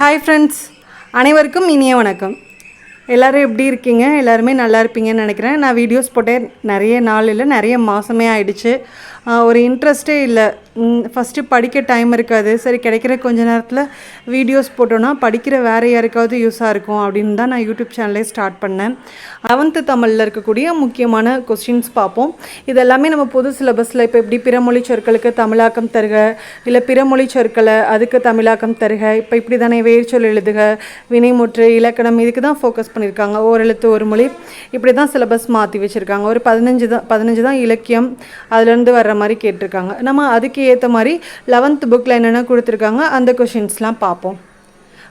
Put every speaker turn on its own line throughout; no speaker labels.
Hi friends அனைவருக்கும் இனிய வணக்கம். எல்லோரும் எப்படி இருக்கீங்க? எல்லாருமே நல்லா இருப்பீங்கன்னு நினைக்கிறேன். நான் வீடியோஸ் போட்டே நிறைய நாள் இல்லை நிறைய மாதமே ஆயிடுச்சு. ஒரு இன்ட்ரெஸ்ட்டே இல்லை. ஃபஸ்ட்டு படிக்க டைம் இருக்காது. சரி கிடைக்கிற கொஞ்ச நேரத்தில் வீடியோஸ் போட்டோன்னா படிக்கிற வேறு யாருக்காவது யூஸாக இருக்கும் அப்படின்னு தான் நான் யூடியூப் சேனலே ஸ்டார்ட் பண்ணேன். லெவன்த்து தமிழில் இருக்கக்கூடிய முக்கியமான கொஸ்டின்ஸ் பார்ப்போம். இது எல்லாமே நம்ம பொது சிலபஸில் இப்போ எப்படி பிறமொழி சொற்களுக்கு தமிழாக்கம் தருக இல்லை பிறமொழி சொற்களை அதுக்கு தமிழாக்கம் தருக இப்போ இப்படி தானே வேர்ச்சொல் எழுதுக வினைமுற்று இலக்கணம் இதுக்கு தான் ஃபோக்கஸ் பண்ணியிருக்காங்க. ஓரெழுத்து ஒரு மொழி. இப்படி தான் சிலபஸ் மாற்றி வச்சுருக்காங்க. ஒரு பதினஞ்சு தான் பதினஞ்சு தான் இலக்கியம். அதுலேருந்து வர்ற மாதிரி கேட்டிருக்காங்க. நம்ம அதுக்கு ஏற்ற மாதிரி லெவன்த் புக்கில் என்னென்ன கொடுத்துருக்காங்க அந்த கொஷின்ஸ்லாம் பார்ப்போம்.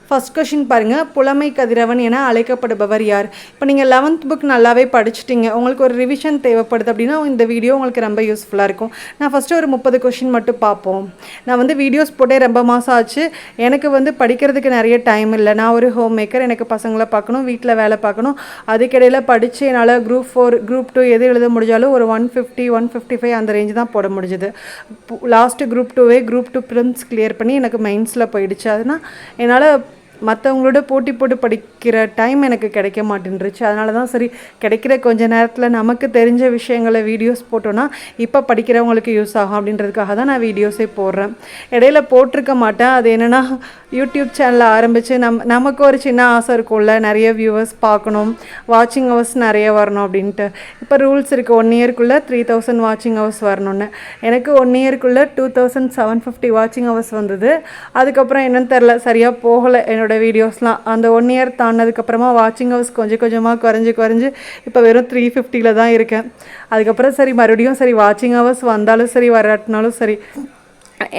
ஃபர்ஸ்ட் கொஷின் பாருங்கள் புலமை கதிரவன் என அழைக்கப்படுபவர் யார்? இப்போ நீங்கள் லெவன்த் புக் நல்லாவே படிச்சிட்டிங்க. உங்களுக்கு ஒரு ரிவிஷன் தேவைப்படுது அப்படின்னா இந்த வீடியோ உங்களுக்கு ரொம்ப யூஸ்ஃபுல்லாக இருக்கும். நான் ஃபஸ்ட்டு ஒரு முப்பது கொஷின் மட்டும் பார்ப்போம். நான் வந்து வீடியோஸ் போட்டே ரொம்ப மாதம் ஆச்சு. எனக்கு வந்து படிக்கிறதுக்கு நிறைய டைம் இல்லை. நான் ஒரு ஹோம் மேக்கர் எனக்கு பசங்களை பார்க்கணும் வீட்டில் வேலை பார்க்கணும். அதுக்கிடையில் படித்து என்னால் குரூப் ஃபோர் குரூப் டூ எது எழுத முடிஞ்சாலும் ஒரு one fifty one fifty five அந்த ரேஞ்சு தான் போட முடிஞ்சுது. லாஸ்ட்டு குரூப் டூவே குரூப் டூ ப்ரிம்ஸ் கிளியர் பண்ணி எனக்கு மெயின்ஸில் போயிடுச்சு. அதுனால் என்னால் மற்றவங்களோட போட்டி போட்டு படிக்கிற டைம் எனக்கு கிடைக்க மாட்டேன்ருச்சு அதனால தான் சரி கிடைக்கிற கொஞ்ச நேரத்தில் நமக்கு தெரிஞ்ச விஷயங்களை வீடியோஸ் போட்டோன்னா இப்போ படிக்கிறவங்களுக்கு யூஸ் ஆகும் அப்படின்றதுக்காக தான் நான் வீடியோஸே போடுறேன். இடையில போட்டிருக்க மாட்டேன். அது என்னென்னா யூடியூப் சேனலை ஆரம்பித்து நம் நமக்கு ஒரு சின்ன ஆசை இருக்கும்ல நிறைய வியூவர்ஸ் பார்க்கணும் வாட்சிங் ஹவர்ஸ் நிறைய வரணும் அப்படின்ட்டு. இப்போ ரூல்ஸ் இருக்குது ஒன் இயர்க்குள்ளே த்ரீ தௌசண்ட் வாட்சிங் ஹவர்ஸ் வரணும்னு. எனக்கு ஒன் இயர்க்குள்ளே டூ தௌசண்ட் செவன் ஃபிஃப்டி வாட்சிங் ஹவர்ஸ் வந்தது. அதுக்கப்புறம் என்னென்னு தெரில சரியாக போகலை. என்னோட என்னோடய வீடியோஸ்லாம் அந்த ஒன் இயர் தாண்டினதுக்கப்புறமா வாட்சிங் ஹவர்ஸ் கொஞ்சம் கொஞ்சமாக குறைஞ்சி குறைஞ்சி இப்போ வெறும் த்ரீ ஃபிஃப்டியில் தான் இருக்கேன். அதுக்கப்புறம் சரி மறுபடியும் சரி வாட்சிங் ஹவர்ஸ் வந்தாலும் சரி வராட்டினாலும் சரி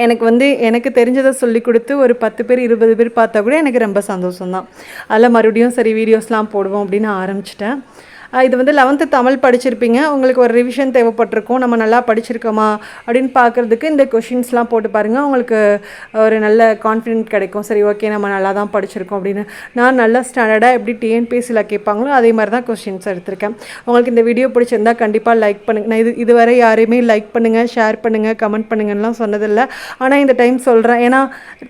எனக்கு வந்து எனக்கு தெரிஞ்சதை சொல்லி கொடுத்து ஒரு பத்து பேர் இருபது பேர் பார்த்தா கூட எனக்கு ரொம்ப சந்தோஷம்தான். அதில் மறுபடியும் சரி வீடியோஸ்லாம் போடுவோம் அப்படின்னு ஆரம்பிச்சிட்டேன். இது வந்து லெவன்த்து தமிழ் படிச்சிருப்பீங்க. உங்களுக்கு ஒரு ரிவிஷன் தேவைப்பட்டிருக்கும். நம்ம நல்லா படிச்சிருக்கோமா? அப்படின்னு பார்க்குறதுக்கு இந்த கொஷின்ஸ்லாம் போட்டு பாருங்கள் உங்களுக்கு ஒரு நல்ல கான்ஃபிடென்ட் கிடைக்கும். சரி ஓகே நம்ம நல்லா தான் படிச்சிருக்கோம் அப்படின்னு. நான் நல்லா ஸ்டாண்டர்டாக எப்படி டிஎன்பிஎஸ்சியில் கேட்பாங்களோ அதே மாதிரி தான் கொஷின்ஸ் எடுத்திருக்கேன். உங்களுக்கு இந்த வீடியோ பிடிச்சிருந்தா கண்டிப்பாக லைக் பண்ணுங்கள் நான் இது இதுவரை யாரையுமே லைக் பண்ணுங்கள் ஷேர் பண்ணுங்கள் கமெண்ட் பண்ணுங்கலாம் சொன்னதில்லை. ஆனால் இந்த டைம் சொல்கிறேன் ஏன்னா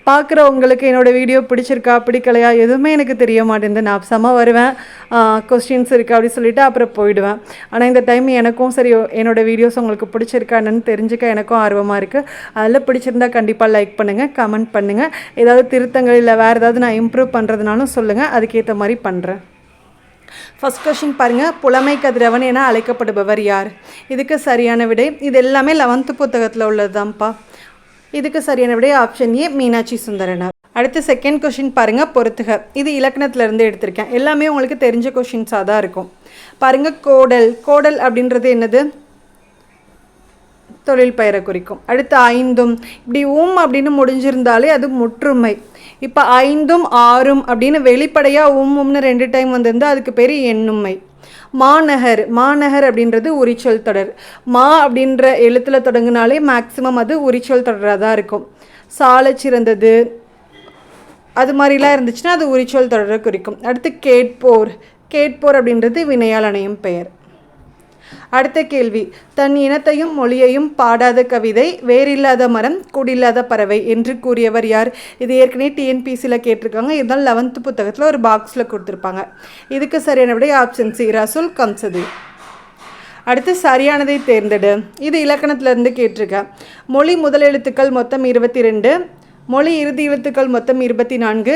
பார்க்குறவங்களுக்கு என்னோட வீடியோ பிடிச்சிருக்கா பிடிக்கலையா எதுவுமே எனக்கு தெரிய மாட்டேங்குது. நான் செம வருவேன். கொஸ்டின்ஸ் இருக்குது அப்படி சொல்லிவிட்டு அப்புறம் போயிடுவேன். ஆனால் இந்த டைம் எனக்கும் சரி என்னோட வீடியோஸ் உங்களுக்கு பிடிச்சிருக்கா என்னன்னு தெரிஞ்சுக்க எனக்கும் ஆர்வமாக இருக்குது அதில் பிடிச்சிருந்தா கண்டிப்பாக லைக் பண்ணுங்கள் கமெண்ட் பண்ணுங்கள் ஏதாவது திருத்தங்கள் இல்லை வேறு ஏதாவது நான் இம்ப்ரூவ் பண்ணுறதுனாலும் சொல்லுங்கள் அதுக்கேற்ற மாதிரி பண்ணுறேன் ஃபர்ஸ்ட் கொஷின் பாருங்கள் புலமை கதிரவன் என அழைக்கப்படுபவர் யார்? இதுக்கு சரியான விடை இது எல்லாமே லெவன்த்து புத்தகத்தில் உள்ளதுதான்ப்பா. இதுக்கு சரியான விடை ஆப்ஷன் ஏ மீனாட்சி சுந்தரனார். அடுத்து செகண்ட் கொஷின் பாருங்கள் பொறுத்துக. இது இலக்கணத்திலேருந்து எடுத்திருக்கேன். எல்லாமே உங்களுக்கு தெரிஞ்ச கொஷின்ஸாக தான் இருக்கும். பாருங்கள் கோடல். கோடல் அப்படின்றது என்னது? தொழில் பெயரை குறிக்கும். அடுத்து ஐந்தும். இப்படி ஊம் அப்படின்னு முடிஞ்சிருந்தாலே அது முற்றுமை. இப்போ ஐந்தும் ஆறும் அப்படின்னு வெளிப்படையாக உம் உம்னு ரெண்டு டைம் வந்திருந்தால் அதுக்கு பேர் எண்ணுமை. மாநகர். மாநகர் அப்படின்றது உரிச்சொல் தொடர். மா அப்படின்ற எழுத்தில் தொடங்கினாலே மேக்சிமம் அது உரிச்சொல் தொடராக தான் இருக்கும். சாலை சிறந்தது. அது மாதிரிலாம் இருந்துச்சுன்னா அது உரிச்சொல் தொடரை குறிக்கும். அடுத்து கேட்போர். கேட்போர் அப்படின்றது வினையால் அணையும் பெயர். அடுத்த கேள்வி. தன் இனத்தையும் மொழியையும் பாடாத கவிதை வேறில்லாத மரம் குடில்லாத பறவை என்று கூறியவர் யார்? இது ஏற்கனவே டிஎன்பிசியில் கேட்டிருக்காங்க. இதுதான் லெவன்த்து புத்தகத்தில் ஒரு பாக்ஸில் கொடுத்துருப்பாங்க. இதுக்கு சரியான விட ஆப்ஷன் சி ரசூல் கம்சதி. அடுத்து சரியானதை தேர்ந்தெடு. இது இலக்கணத்திலிருந்து கேட்டிருக்கேன் மொழி முதலெழுத்துக்கள் மொத்தம் இருபத்தி ரெண்டு. மொழி இறுதி எழுத்துக்கள் மொத்தம் இருபத்தி நான்கு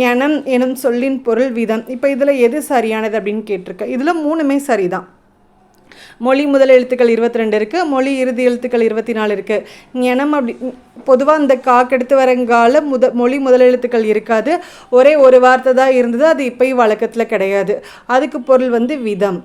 ஞனம் எனும் சொல்லின் பொருள் விதம். இப்போ இதில் எது சரியானது அப்படின்னு கேட்டிருக்கேன் இதில் மூணுமே சரிதான். மொழி முதல் எழுத்துக்கள் இருபத்தி ரெண்டு இருக்குது மொழி இறுதி எழுத்துக்கள் இருபத்தி நாலு இருக்குது ஞனம் அப்படி பொதுவாக அந்த காக்கெடுத்து வரங்கால முத மொழி முதல் எழுத்துக்கள் இருக்காது. ஒரே ஒரு வார்த்தை தான் இருந்தது அது இப்போயும் வழக்கத்தில் கிடையாது. அதுக்கு பொருள் வந்து விதம்.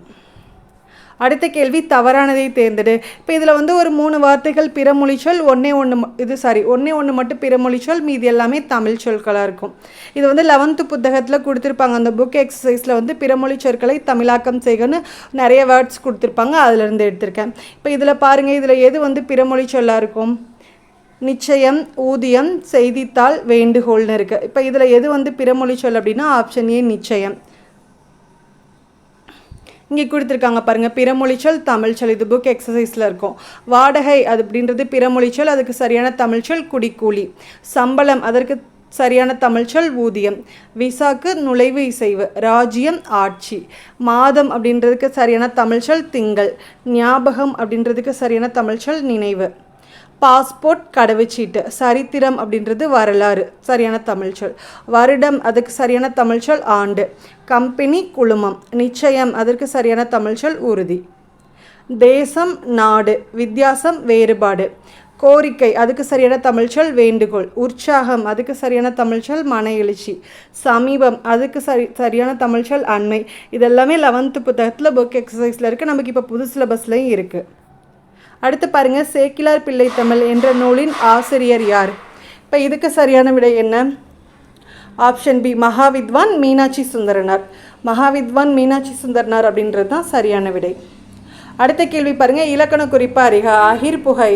அடுத்த கேள்வி தவறானதை தேர்ந்தெடு. இப்போ இதில் வந்து ஒரு மூணு வார்த்தைகள் பிறமொழி சொல் ஒன்றே ஒன்று இது சாரி ஒன்றே ஒன்று மட்டும் பிறமொழி சொல் மீதி எல்லாமே தமிழ் சொற்களாக இருக்கும். இது வந்து லெவன்த்து புத்தகத்தில் கொடுத்துருப்பாங்க. அந்த புக் எக்ஸசைஸில் வந்து பிறமொழி சொற்களை தமிழாக்கம் செய்கன்னு நிறைய வேர்ட்ஸ் கொடுத்துருப்பாங்க. அதிலிருந்து எடுத்திருக்கேன். இப்போ இதில் பாருங்கள் இதில் எது வந்து பிறமொழி சொல்லாக இருக்கும்? நிச்சயம் ஊதியம் செய்தித்தாள் வேண்டுகோள்னு இருக்குது இப்போ இதில் எது வந்து பிறமொழி சொல் அப்படின்னா ஆப்ஷன் ஏ நிச்சயம். இங்கே கொடுத்துருக்காங்க பாருங்கள் பிறமொழிச்சொல் தமிழ்ச்சொல் இது புக் எக்ஸசைஸில் இருக்கும். வாடகை அது அப்படின்றது பிறமொழிச்சொல் அதுக்கு சரியான தமிழ்ச்சொல் குடிக்கூலி. சம்பளம் அதற்கு சரியான தமிழ்ச்சொல் ஊதியம். விசாக்கு நுழைவு இசைவு. ராஜ்யம் ஆட்சி. மாதம் அப்படின்றதுக்கு சரியான தமிழ்ச்சொல் திங்கள். ஞாபகம் அப்படின்றதுக்கு சரியான தமிழ்ச்சொல் நினைவு. பாஸ்போர்ட் கடவுச்சீட்டு சரித்திரம் அப்படின்றது வரலாறு சரியான தமிழ்ச்சொல் வருடம் அதுக்கு சரியான தமிழ்ச்சொல் ஆண்டு. கம்பெனி குழுமம். நிச்சயம் அதற்கு சரியான தமிழ்ச்சொல் உறுதி. தேசம் நாடு. வித்தியாசம் வேறுபாடு. கோரிக்கை அதுக்கு சரியான தமிழ்ச்சொல் வேண்டுகோள். உற்சாகம் அதுக்கு சரியான தமிழ்ச்சொல் மன எழுச்சி. சமீபம் அதுக்கு சரி சரியான தமிழ்ச்சொல் அண்மை. இதெல்லாமே லெவன்த்து புத்தகத்தில் புக் எக்ஸசைஸில் இருக்குது நமக்கு இப்போ புது சிலபஸ்லையும் இருக்குது அடுத்து பாருங்கள் சேக்கிலார் பிள்ளை தமிழ் என்ற நூலின் ஆசிரியர் யார்? இப்போ இதுக்கு சரியான விடை என்ன? Option B Mahavidwan Meenakshi Sundaranar. மகாவித்வான் மீனாட்சி சுந்தரனார் அப்படின்றது தான் சரியான விடை. அடுத்த கேள்வி பாருங்கள் இலக்கண குறிப்பு அறிக அகிர் புகை.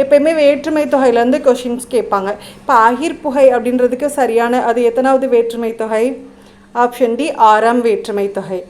எப்பயுமே வேற்றுமை தொகையிலேருந்து கொஷின்ஸ் கேட்பாங்க. இப்போ அகிர் புகை அப்படின்றதுக்கு சரியான அது எத்தனாவது வேற்றுமை தொகை? ஆப்ஷன் டி ஆறாம் வேற்றுமை தொகை.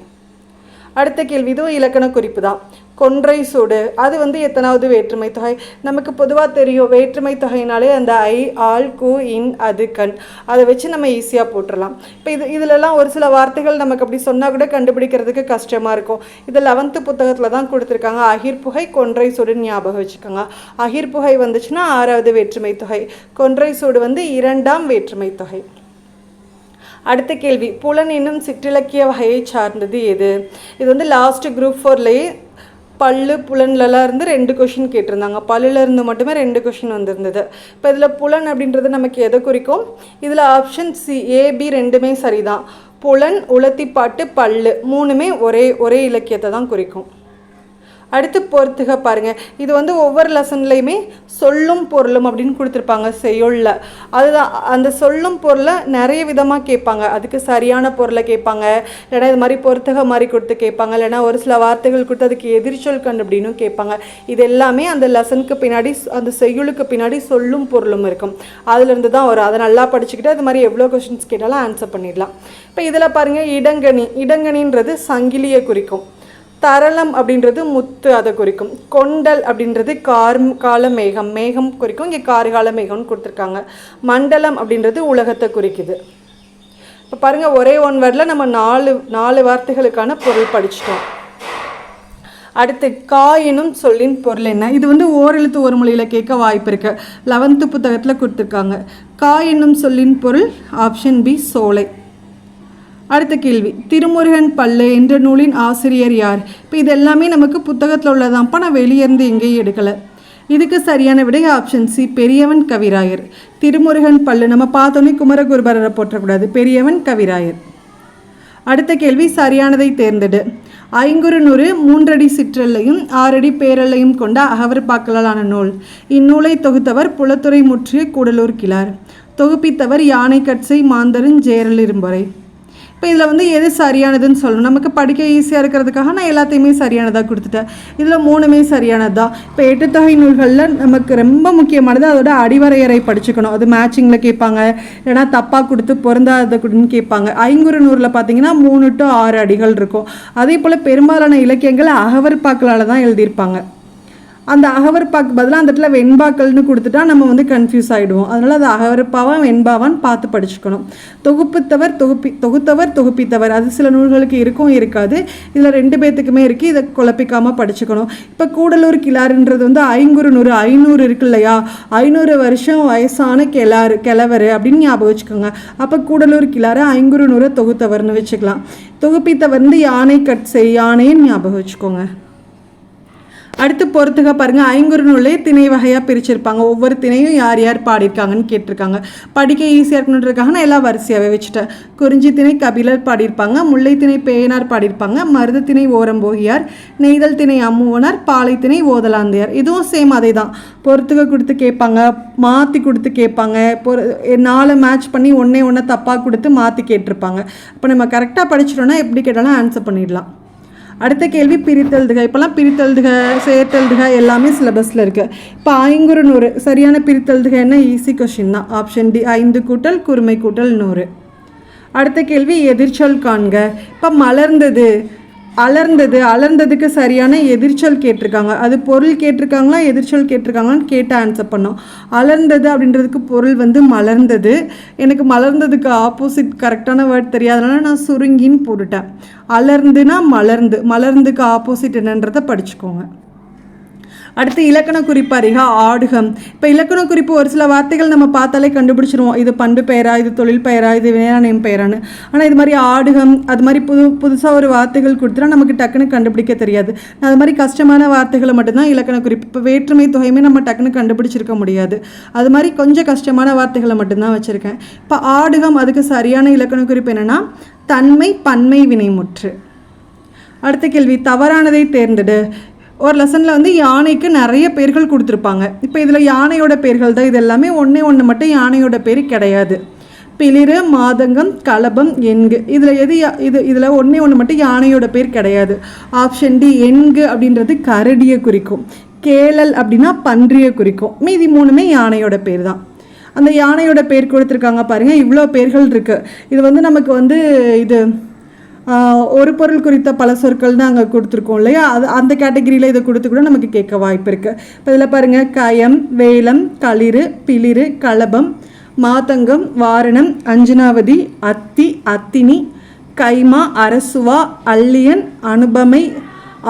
அடுத்த கேள்வி இதுவும் இலக்கண குறிப்பு தான். கொன்றை சூடு. அது வந்து எத்தனாவது வேற்றுமை தொகை? நமக்கு பொதுவாக தெரியும் வேற்றுமை தொகைனாலே அந்த ஐ ஆல் கு இன் அது கண். அதை வச்சு நம்ம ஈஸியாக போட்டுடலாம் இப்போ இது இதிலெல்லாம் ஒரு சில வார்த்தைகள் நமக்கு அப்படி சொன்னால் கூட கண்டுபிடிக்கிறதுக்கு கஷ்டமாக இருக்கும். இது லெவன்த்து புத்தகத்தில் தான் கொடுத்துருக்காங்க. அகிர் புகை கொன்றை சூடுன்னு ஞாபகம் வச்சுக்கோங்க. அகிர் புகை வந்துச்சுன்னா ஆறாவது வேற்றுமை தொகை. கொன்றை சூடு வந்து இரண்டாம் வேற்றுமை தொகை. அடுத்த கேள்வி. புலன் என்னும் சிற்றிலக்கிய வகையை சார்ந்தது எது? இது வந்து லாஸ்ட் குரூப் ஃபோர்லேயே பல்லு புலன்லலாம் இருந்து ரெண்டு கொஷின் கேட்டிருந்தாங்க. பல்லுலேருந்து மட்டுமே ரெண்டு கொஷின் வந்திருந்தது. இப்போ இதில் புலன் அப்படின்றது நமக்கு எதை குறிக்கும்? இதில் ஆப்ஷன் சி ஏபி ரெண்டுமே சரிதான். புலன் உளத்திப்பாட்டு பல்லு மூணுமே ஒரே ஒரே இலக்கியத்தை தான் குறிக்கும். அடுத்து பொறுத்துக பாருங்கள் இது வந்து ஒவ்வொரு லெசன்லையுமே சொல்லும் பொருளும் அப்படின்னு கொடுத்துருப்பாங்க செய்யுளில் அதுதான் அந்த சொல்லும் பொருளை நிறைய விதமாக கேட்பாங்க. அதுக்கு சரியான பொருளை கேட்பாங்க. இல்லைன்னா இது மாதிரி பொறுத்துக மாதிரி கொடுத்து கேட்பாங்க. இல்லைன்னா ஒரு சில வார்த்தைகள் கொடுத்து அதுக்கு எதிர்ச்சொல் கண்டுபிடினும் கேட்பாங்க. இது எல்லாமே அந்த லெசனுக்கு பின்னாடி அந்த செய்யுளுக்கு பின்னாடி சொல்லும் பொருளும் இருக்கும். அதுலேருந்து தான் வரும். அதை நல்லா படிச்சுக்கிட்டு அது மாதிரி எவ்வளோ கொஷின்ஸ் கேட்டாலும் ஆன்சர் பண்ணிடலாம். இப்போ இதில் பாருங்கள் இடங்கனி. இடங்கனின்றது சங்கிலியை குறிக்கும். தரளம் அப்படின்றது முத்து அதை குறிக்கும். கொண்டல் அப்படின்றது கார் கால மேகம் மேகம் குறிக்கும். இங்கே கார்கால மேகம்னு கொடுத்துருக்காங்க. மண்டலம் அப்படின்றது உலகத்தை குறிக்குது. இப்போ பாருங்கள் ஒரே ஒன் வேர்டில் நம்ம நாலு நாலு வார்த்தைகளுக்கான பொருள் படிச்சிட்டோம். அடுத்து கா எனும் சொல்லின் பொருள் என்ன? இது வந்து ஓரெழுத்து ஒரு மொழியில் கேட்க வாய்ப்பு இருக்கு. லெவன்த்து புத்தகத்தில் கொடுத்துருக்காங்க. கா என்னும் சொல்லின் பொருள் ஆப்ஷன் பி சோலை. அடுத்த கேள்வி. திருமுருகன் பல்லு என்ற நூலின் ஆசிரியர் யார்? இப்போ இது எல்லாமே நமக்கு புத்தகத்தில் உள்ளதாம்ப்பா நான் வெளியேருந்து எங்கேயும் எடுக்கலை. இதுக்கு சரியான விடை ஆப்ஷன் சி பெரியவன் கவிராயர். திருமுருகன் பல்லு நம்ம பார்த்தோன்னே குமரகுருபரரை போற்றக்கூடாது. பெரியவன் கவிராயர். அடுத்த கேள்வி சரியானதை தேர்ந்தெடு. ஐங்குறு நூறு மூன்றடி சிற்றல்லையும் ஆறடி பேரல்லையும் கொண்ட அகவற்பாக்களாலான நூல். இந்நூலை தொகுத்தவர் புலத்துறை முற்றிய கூடலூர் கிளார் தொகுப்பித்தவர் யானை கட்சை மாந்தரன் ஜேரல் இப்போ இதில் வந்து எது சரியானதுன்னு சொல்லணும். நமக்கு படிக்க ஈஸியாக இருக்கிறதுக்காக நான் எல்லாத்தையுமே சரியானதாக கொடுத்துட்டேன். இதில் மூணுமே சரியானது? தான் இப்போ எட்டுத்தொகை நூல்களில் நமக்கு ரொம்ப முக்கியமானது அதோட அடிவரையறை படிச்சுக்கணும். அது மேட்சிங்கில் கேட்பாங்க. ஏன்னா தப்பாக கொடுத்து பொருந்தாத கொடுன்னு கேட்பாங்க. ஐங்குறு நூறில் பார்த்தீங்கன்னா மூணு டு ஆறு அடிகள் இருக்கும். அதே போல் பெரும்பாலான இலக்கியங்கள் அகவற்பாக்களால் தான் எழுதியிருப்பாங்க. அந்த அகவற்பாக்கு பதிலாக அந்த இடத்துல வெண்பாக்கள்னு கொடுத்துட்டா நம்ம வந்து கன்ஃபியூஸ் ஆகிடுவோம் அதனால் அது அகவரப்பாவான் வெண்பாவான்னு பார்த்து படிச்சுக்கணும். தொகுப்புத்தவர் தொகுப்பி தொகுத்தவர் தொகுப்பித்தவர். அது சில நூல்களுக்கு இருக்கும் இருக்காது. இதில் ரெண்டு பேர்த்துக்குமே இருக்குது இதை குழப்பிக்காமல் படிச்சுக்கணும். இப்போ கூடலூர் கிளாருன்றது வந்து ஐங்குறு நூறு ஐநூறு இருக்கு இல்லையா? ஐநூறு வருஷம் வயசான கிளாறு கிழவர் அப்படின்னு ஞாபகம் வச்சுக்கோங்க. அப்போ கூடலூர் கிளாறு ஐங்குறு நூறு தொகுத்தவர்னு வச்சுக்கலாம். தொகுப்பித்தவர் வந்து யானை கட் செய் யானைன்னு ஞாபகம் வச்சுக்கோங்க. அடுத்து பொறுத்துக பாருங்க ஐங்குறுநூலே திணை வகையாக பிரிச்சிருப்பாங்க. ஒவ்வொரு திணையும் யார் யார் பாடியிருக்காங்கன்னு கேட்டிருக்காங்க. படிக்க ஈஸியாக இருக்கணுன்றதுக்காக நான் எல்லாம் வரிசையாகவே வச்சுட்டேன். குறிஞ்சி திணை கபிலர் பாடியிருப்பாங்க முல்லை திணை பேயனார் பாடியிருப்பாங்க மருத திணை ஓரம்போகியார் நெய்தல் திணை அம்முவனார் பாலை திணை ஓதலாந்தையார். இதுவும் சேம் அதே தான் பொறுத்துக கொடுத்து கேட்பாங்க மாற்றி கொடுத்து கேட்பாங்க. பொறு நாலு மேட்ச் பண்ணி ஒன்றே ஒன்று தப்பாக கொடுத்து மாற்றி கேட்டிருப்பாங்க. இப்போ நம்ம கரெக்டாக படிச்சிட்டோன்னா எப்படி கேட்டாலும் ஆன்சர் பண்ணிடலாம். அடுத்த கேள்வி பிரித்தெழுதுக. இப்போல்லாம் பிரித்தெழுதுக சேர்த்தெழுதுக எல்லாமே சிலபஸில் இருக்குது இப்போ ஐங்குறு நூறு சரியான பிரித்தெழுதுக என்ன? ஈஸி கொஷின் தான். ஆப்ஷன் டி ஐந்து கூட்டல் குறுமை கூட்டல் நூறு. அடுத்த கேள்வி எதிர்ச்சொல் காண்க. இப்போ மலர்ந்தது அலர்ந்தது அலர்ந்ததுக்கு சரியான எதிர்ச்சல் கேட்டிருக்காங்க. அது பொருள் கேட்டிருக்காங்களா எதிர்ச்சல் கேட்டிருக்காங்களான்னு கேட்டு ஆன்சர் பண்ணோம். அலர்ந்தது அப்படின்றதுக்கு பொருள் வந்து மலர்ந்தது. எனக்கு மலர்ந்ததுக்கு ஆப்போசிட் கரெக்டான வேர்ட் தெரியாதனால நான் சுருங்கின்னு போட்டுட்டேன். அலர்ந்துனா மலர்ந்து மலர்ந்துக்கு ஆப்போசிட் என்னன்றதை படிச்சுக்கோங்க. அடுத்து இலக்கண குறிப்பு ஆடுகம். இப்போ இலக்கண குறிப்பு ஒரு சில வார்த்தைகள் நம்ம பார்த்தாலே கண்டுபிடிச்சிருவோம். இது பண்பு பெயரா இது தொழில் பெயரா இது வினையாணையம் பெயரான்னு. ஆனால் இது மாதிரி ஆடுகம் அது மாதிரி புது புதுசாக ஒரு வார்த்தைகள் கொடுத்துட்டா நமக்கு டக்குன்னு கண்டுபிடிக்க தெரியாது. நான் அது மாதிரி கஷ்டமான வார்த்தைகளை மட்டும்தான் இலக்கண குறிப்பு. இப்போ வேற்றுமை தொகையுமே நம்ம டக்குன்னு கண்டுபிடிச்சிருக்க முடியாது. அது மாதிரி கொஞ்சம் கஷ்டமான வார்த்தைகளை மட்டும்தான் வச்சுருக்கேன். இப்போ ஆடுகம் அதுக்கு சரியான இலக்கண குறிப்பு என்னென்னா தன்மை பன்மை வினைமுற்று. அடுத்த கேள்வி தவறானதை தேர்ந்தெடு. ஒரு லெசனில் வந்து யானைக்கு நிறைய பேர்கள் கொடுத்துருப்பாங்க. இப்போ இதில் யானையோட பேர்கள் தான். இது எல்லாமே ஒன்றே ஒன்று மட்டும் யானையோட பேர் கிடையாது. பிளிரு மாதங்கம் கலபம் எண்கு இதில் எது யா- இது இதில் ஒன்றே ஒன்று மட்டும் யானையோட பேர் கிடையாது. ஆப்ஷன் டி எண்கு அப்படின்றது கரடியை குறிக்கும். கேளல் அப்படின்னா பன்றியை குறிக்கும். மீதி மூணுமே யானையோட பேர் தான். அந்த யானையோட பேர் கொடுத்துருக்காங்க பாருங்கள் இவ்வளோ பேர்கள் இருக்குது இது வந்து நமக்கு வந்து இது ஒரு பொருள் குறித்த பல சொற்கள் தான் அங்கே கொடுத்துருக்கோம் இல்லையா? அது அந்த கேட்டகரியில் இதை கொடுத்து கூட நமக்கு கேட்க வாய்ப்பு இருக்குது இப்போ இதில் பாருங்கள் கயம் வேலம் களிறு பிளிறு களபம் மாதங்கம் வாரணம் அஞ்சனாவதி அத்தி அத்தினி கைமா அரசுவா அள்ளியன் அனுபமை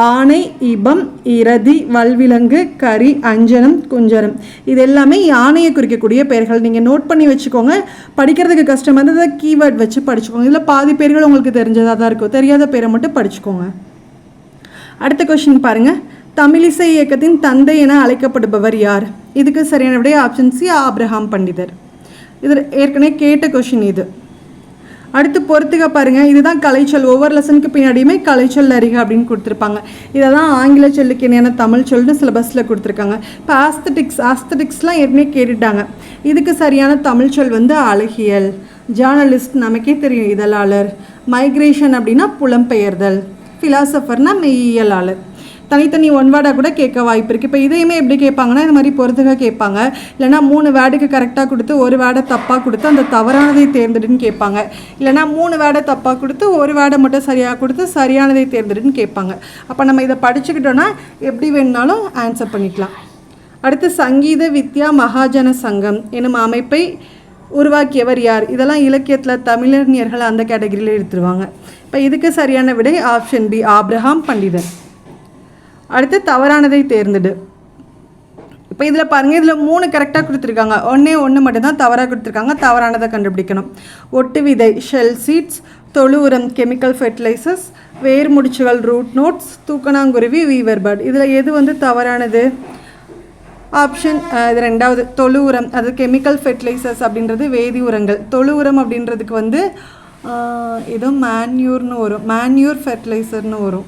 ஆனை இபம் இரதி வல்விலங்கு கரி அஞ்சனம் குஞ்சரம் இது எல்லாமே யானையை குறிக்கக்கூடிய பெயர்கள். நீங்கள் நோட் பண்ணி வச்சுக்கோங்க. படிக்கிறதுக்கு கஷ்டமாக இருந்தால் கீவேர்ட் வச்சு படிச்சுக்கோங்க. இதில் பாதி பேர்கள் உங்களுக்கு தெரிஞ்சதாக தான் இருக்கும். தெரியாத பேரை மட்டும் படிச்சுக்கோங்க. அடுத்த கொஷின் பாருங்கள் தமிழிசை இயக்கத்தின் தந்தை என அழைக்கப்படுபவர் யார்? இதுக்கு சரியான விட ஆப்ஷன் சி ஆப்ரஹாம் பண்டிதர். இது ஏற்கனவே கேட்ட கொஷின் இது. அடுத்து பொறுத்துக்க பாருங்கள் இதுதான் கலைச்சொல். ஒவ்வொரு லெசனுக்கு பின்னாடியுமே கலைச்சொல் அறிக அப்படின்னு கொடுத்துருப்பாங்க. இதை தான் ஆங்கில சொல்லுக்கு என்னென்ன தமிழ் சொல்னு சிலபஸில் கொடுத்துருக்காங்க. இப்போ ஆஸ்தட்டிக்ஸ் ஆஸ்தட்டிக்ஸ்லாம் ஏற்கனவே கேட்டுட்டாங்க. இதுக்கு சரியான தமிழ் சொல் வந்து அழகியல். ஜேர்னலிஸ்ட் நமக்கே தெரியும் இதழாளர். மைக்ரேஷன் அப்படின்னா புலம்பெயர்தல். ஃபிலாசபர்னால் மெய்யியலாளர். தனித்தனி ஒன் வேர்டாக கூட கேட்க வாய்ப்பு இருக்குது இப்போ இதையுமே எப்படி கேட்பாங்கன்னா இந்த மாதிரி பொறுத்துக கேட்பாங்க. இல்லைனா மூணு வேர்டுக்கு கரெக்டாக கொடுத்து ஒரு வேர்டை தப்பாக கொடுத்து அந்த தவறானதை தேர்ந்தெடுன்னு கேட்பாங்க. இல்லைனா மூணு வேர்டை தப்பாக கொடுத்து ஒரு வேர்டை மட்டும் சரியாக கொடுத்து சரியானதை தேர்ந்தெடுன்னு கேட்பாங்க. அப்போ நம்ம இதை படிச்சுக்கிட்டோன்னா எப்படி வேணுனாலும் ஆன்சர் பண்ணிக்கலாம். அடுத்து சங்கீத வித்யா மகாஜன சங்கம் எனும் அமைப்பை உருவாக்கியவர் யார்? இதெல்லாம் இலக்கியத்தில் தமிழறிஞர்கள் அந்த கேட்டகரியில் எடுத்துருவாங்க. இப்போ இதுக்கு சரியான விடை ஆப்ஷன் பி ஆப்ரஹாம் பண்டிதன் அடுத்து தவறானதை தேர்ந்தெடு. இப்போ இதில் பாருங்கள் இதில் மூணு கரெக்டாக கொடுத்துருக்காங்க. ஒன்றே ஒன்று மட்டும்தான் தவறாக கொடுத்துருக்காங்க. தவறானதை கண்டுபிடிக்கணும். ஒட்டு விதை ஷெல் சீட்ஸ் தொழு உரம் கெமிக்கல் ஃபெர்டிலைசர்ஸ் வேர் முடிச்சுகள் ரூட் நோட்ஸ் தூக்கணாங்குருவி வீவர் பேர்ட் இதில் எது வந்து தவறானது? ஆப்ஷன் இது ரெண்டாவது. தொழு உரம் அது கெமிக்கல் ஃபெர்டிலைசர்ஸ் அப்படின்றது வேதி உரங்கள். தொழு உரம் அப்படின்றதுக்கு வந்து ஏதோ மேன்யூர்னு வரும். மேன்யூர் ஃபெர்டிலைசர்னு வரும்.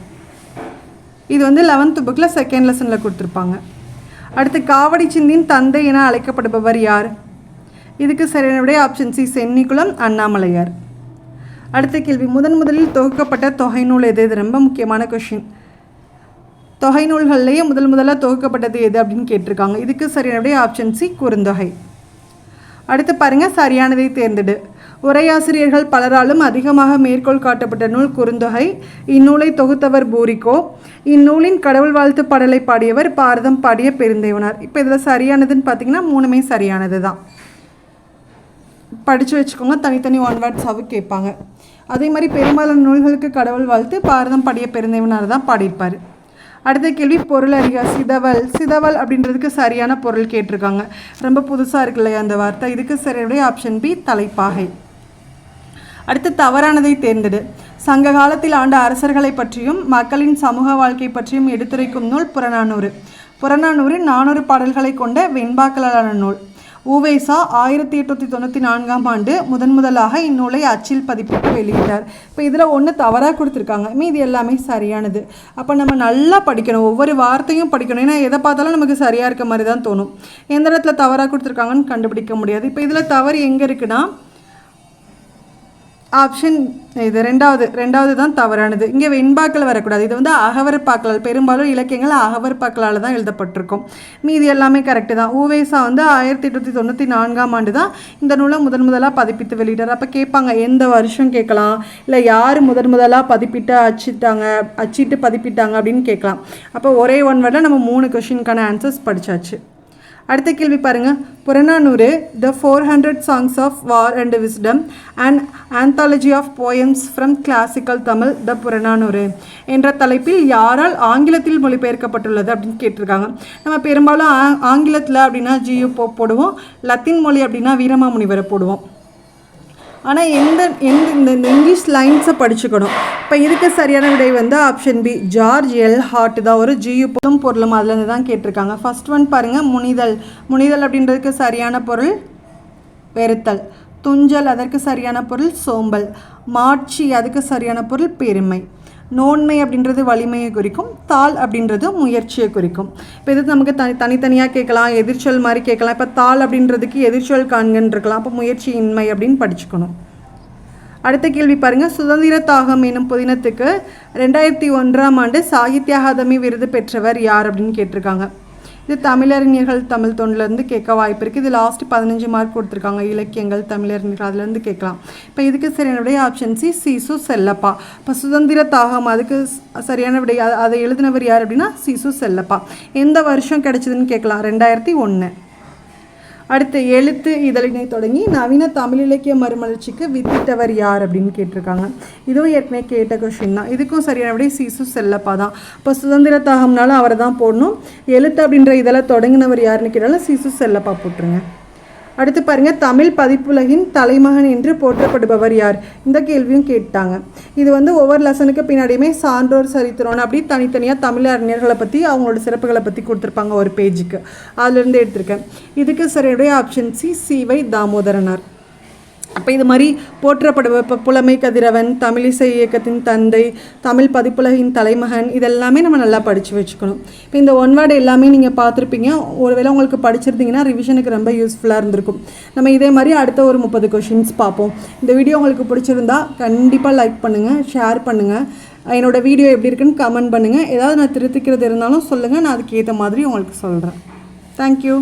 இது வந்து லெவன்த்து புக்கில் செகண்ட் லெசனில் கொடுத்துருப்பாங்க. அடுத்து காவடி சிந்தின் தந்தை என அழைக்கப்படுபவர் யார்? இதுக்கு சரியான விடை ஆப்ஷன் சி சென்னிக்குளம் அண்ணாமலையார். அடுத்த கேள்வி முதன் முதலில் தொகுக்கப்பட்ட தொகை நூல் எது? இது ரொம்ப முக்கியமான கொஷின் தொகை நூல்கள்லேயே முதல் முதலாக தொகுக்கப்பட்டது எது அப்படின்னு கேட்டிருக்காங்க. இதுக்கு சரியான விடை ஆப்ஷன் சி குறுந்தொகை. அடுத்து பாருங்க சரியானதை தேர்ந்தெடு. உரையாசிரியர்கள் பலராலும் அதிகமாக மேற்கோள் காட்டப்பட்ட நூல் குறுந்தொகை இந்நூலை தொகுத்தவர் பூரிக்கோ இந்நூலின் கடவுள் வாழ்த்து பாடலை பாடியவர் பாரதம் பாடிய பெருந்தேவனார். இப்போ இதில் சரியானதுன்னு பார்த்தீங்கன்னா மூணுமே சரியானது தான் படித்து வச்சுக்கோங்க தனித்தனி ஒன் வேர்ட்ஸாகவும் கேட்பாங்க. அதே மாதிரி பெரும்பாலான நூல்களுக்கு கடவுள் வாழ்த்து பாரதம் பாடிய பெருந்தேவனார் தான் பாடியிருப்பார். அடுத்த கேள்வி பொருள் அறிக சிதவல். சிதவல் அப்படின்றதுக்கு சரியான பொருள் கேட்டிருக்காங்க. ரொம்ப புதுசாக இருக்கு இல்லையா அந்த வார்த்தை? இதுக்கு சரியுடைய ஆப்ஷன் பி தலைப்பாகை. அடுத்து தவறானதை தேர்ந்தெடு. சங்க காலத்தில் ஆண்ட அரசர்களை பற்றியும் மக்களின் சமூக வாழ்க்கை பற்றியும் எடுத்துரைக்கும் நூல் புறநானூறு. புறநானூறு நானூறு பாடல்களை கொண்ட வெண்பாக்களான நூல். உவேசா ஆயிரத்தி எட்நூற்றி தொண்ணூற்றி நான்காம் ஆண்டு முதன் முதலாக இந்நூலை அச்சில் பதிப்பிட்டு வெளியிட்டார். இப்போ இதில் ஒன்று தவறாக கொடுத்துருக்காங்க. மீதி எல்லாமே சரியானது. அப்போ நம்ம நல்லா படிக்கணும். ஒவ்வொரு வார்த்தையும் படிக்கணும். ஏன்னா எதை பார்த்தாலும் நமக்கு சரியாக இருக்க மாதிரி தான் தோணும். எந்த இடத்துல தவறாக கொடுத்துருக்காங்கன்னு கண்டுபிடிக்க முடியாது. இப்போ இதில் தவறு எங்கே இருக்குன்னா ஆப்ஷன் இது ரெண்டாவது ரெண்டாவது தான் தவறானது. இங்கே வெண்பாக்கள் வரக்கூடாது. இது வந்து அகவரப்பாக்களால் பெரும்பாலும் இலக்கியங்கள் அகவரப்பாக்களால் தான் எழுதப்பட்டிருக்கும். மீதி எல்லாமே கரெக்டு தான். ஊவேசா வந்து ஆயிரத்தி எட்நூற்றி தொண்ணூற்றி நான்காம் ஆண்டு தான் இந்த நூலை முதன் முதலாக பதிப்பித்து வெளியிட்டார். அப்போ கேட்பாங்க எந்த வருஷம் கேட்கலாம்? இல்லை யார் முதன் முதலாக பதிப்பிட்டு அச்சிட்டாங்க அச்சிட்டு பதிப்பிட்டாங்க அப்படின்னு கேட்கலாம். அப்போ ஒரே ஒன் வேர்டில் நம்ம மூணு கொஷினுக்கான ஆன்சர்ஸ் படித்தாச்சு அடுத்த கேள்வி பாருங்கள் Purananuru the four hundred songs of war and wisdom and anthology of poems from classical Tamil the Purananuru என்ற தலைப்பில் யாரால் ஆங்கிலத்தில் மொழிபெயர்க்கப்பட்டுள்ளது அப்படின்னு கேட்டிருக்காங்க. நம்ம பெரும்பாலும் ஆங்கிலத்தில் அப்படின்னா ஜியு போ போடுவோம். லத்தீன் மொழி அப்படின்னா வீரமாமுனிவரை போடுவோம். ஆனால் எந்த எந்த இந்த இங்கிலீஷ் லைன்ஸை படிச்சுக்கணும். இப்போ இதுக்கு சரியான விடை வந்து option B George L. Hart தான். ஒரு ஜியு பொதும் பொருளும் அதுலேருந்து தான் கேட்டிருக்காங்க. ஃபர்ஸ்ட் ஒன் பாருங்கள் முனிதல். முனிதல் அப்படின்றதுக்கு சரியான பொருள் வெறுத்தல். துஞ்சல் அதற்கு சரியான பொருள் சோம்பல். மாட்சி அதுக்கு சரியான பொருள் பெருமை. நோன்மை அப்படின்றது வலிமையை குறிக்கும் தாள் அப்படின்றது முயற்சியை குறிக்கும். இப்போ இது நமக்கு தனி தனித்தனியாக கேட்கலாம் எதிர்ச்சொல் மாதிரி கேட்கலாம். இப்போ தாள் அப்படின்றதுக்கு எதிர்ச்சொல் காண்கன்னு இருக்கலாம். அப்போ முயற்சியின்மை அப்படின்னு படிச்சுக்கணும். அடுத்த கேள்வி பாருங்கள் சுதந்திர தாகம் எனும் புதினத்துக்கு ரெண்டாயிரத்தி ஒன்றாம் ஆண்டு சாகித்ய அகாதமி விருது பெற்றவர் யார் அப்படின்னு கேட்டிருக்காங்க. இது தமிழறிஞர்கள் தமிழ் தொண்டிலேருந்து கேட்க வாய்ப்பு இருக்குது. இது லாஸ்ட் பதினஞ்சு மார்க் கொடுத்துருக்காங்க. இலக்கியங்கள் தமிழறிஞர்கள் அதுலேருந்து கேட்கலாம். இப்போ இதுக்கு சரியான விடை ஆப்ஷன் சி சிசு செல்லப்பா. இப்போ சுதந்திர தாகம் அதுக்கு சரியான விடை அதை எழுதினவர் யார் அப்படின்னா சிசு செல்லப்பா. எந்த வருஷம் கிடைச்சதுன்னு கேட்கலாம். ரெண்டாயிரத்தி ஒன்று அடுத்து எழுத்து இதழினை தொடங்கி நவீன தமிழ் இலக்கிய மறுமலர்ச்சிக்கு வித்திட்டவர் யார் அப்படின்னு கேட்டிருக்காங்க. இதுவும் ஏற்கனவே கேட்ட கொஷின் தான். இதுக்கும் சரியான விட சிசு செல்லப்பா தான். இப்போ சுதந்திர தாகம்னாலும் அவரை தான் போடணும். எழுத்து அப்படின்ற இதெல்லாம் தொடங்கினவர் யாருன்னு கேட்டாலும் சிசு செல்லப்பா போட்டுருங்க. அடுத்து பாருங்கள் தமிழ் பதிப்புலகின் தலைமகன் என்று போற்றப்படுபவர் யார்? இந்த கேள்வியும் கேட்டாங்க. இது வந்து ஒவ்வொரு லெசனுக்கு பின்னாடியுமே சான்றோர் சரித்திரம்னு அப்படி தனித்தனியாக தமிழ் அறிஞர்களை பற்றி அவங்களோட சிறப்புகளை பற்றி கொடுத்துருப்பாங்க ஒரு பேஜுக்கு அதுலேருந்து எடுத்திருக்கேன். இதுக்கு சரியுடைய ஆப்ஷன் சி சிவை தாமோதரனார். அப்போ இது மாதிரி போற்றப்படுவ இப்போ புலமை கதிரவன் தமிழிசை இயக்கத்தின் தந்தை தமிழ் பதிப்புலகின் தலைமகன் இதெல்லாமே நம்ம நல்லா படித்து வச்சுக்கணும். இப்போ இந்த ஒன் வேர்டு எல்லாமே நீங்கள் பார்த்துருப்பீங்க. ஒருவேளை உங்களுக்கு படிச்சிருந்தீங்கன்னா ரிவிஷனுக்கு ரொம்ப யூஸ்ஃபுல்லாக இருந்திருக்கும். நம்ம இதே மாதிரி அடுத்த ஒரு முப்பது கொஷின்ஸ் பார்ப்போம். இந்த வீடியோ உங்களுக்கு பிடிச்சிருந்தா கண்டிப்பாக லைக் பண்ணுங்கள் ஷேர் பண்ணுங்கள் என்னோடய வீடியோ எப்படி இருக்குன்னு கமெண்ட் பண்ணுங்கள் ஏதாவது நான் திருத்திக்கிறது இருந்தாலும் சொல்லுங்கள் நான் அதுக்கேற்ற மாதிரி உங்களுக்கு சொல்கிறேன் தேங்க்யூ